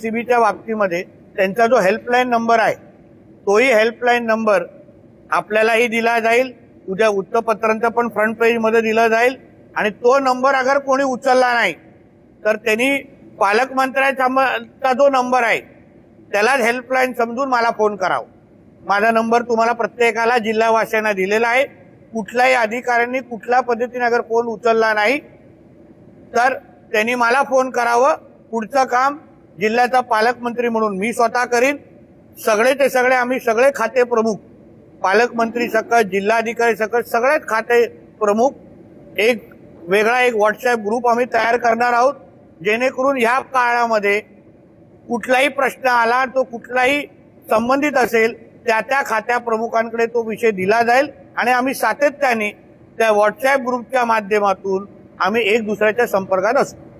सीबीच्या बाबतीमध्ये त्यांचा जो हेल्पलाईन नंबर आहे तोही हेल्पलाईन नंबर आपल्यालाही दिला जाईल. उद्या वृत्तपत्रांचा पण फ्रंट पेजमध्ये दिला जाईल. आणि तो नंबर अगर कोणी उचलला नाही तर त्यांनी पालकमंत्र्याचा जो नंबर आहे त्यालाच हेल्पलाईन समजून मला फोन करावा. माझा नंबर तुम्हाला प्रत्येकाला जिल्हावासियांना दिलेला आहे. कुठल्याही अधिकाऱ्यांनी कुठल्या पद्धतीने अगर फोन उचलला नाही तर त्यांनी मला फोन करावं. पुढचं काम जिल्ह्याचा पालकमंत्री म्हणून मी स्वतः करीन. सगळे ते सगळे आम्ही सगळे खाते प्रमुख पालकमंत्री सकट जिल्हाधिकारी सकट सगळेच खाते प्रमुख. एक वेगळा एक व्हॉट्सअप ग्रुप आम्ही तयार करणार आहोत. जेणेकरून ह्या काळामध्ये कुठलाही प्रश्न आला तो कुठलाही संबंधित असेल त्या त्या खात्या प्रमुखांकडे तो विषय दिला जाईल आणि आम्ही सातत्याने त्या व्हॉट्सॲप ग्रुपच्या माध्यमातून आम्ही एक दुसऱ्याच्या संपर्कात असतो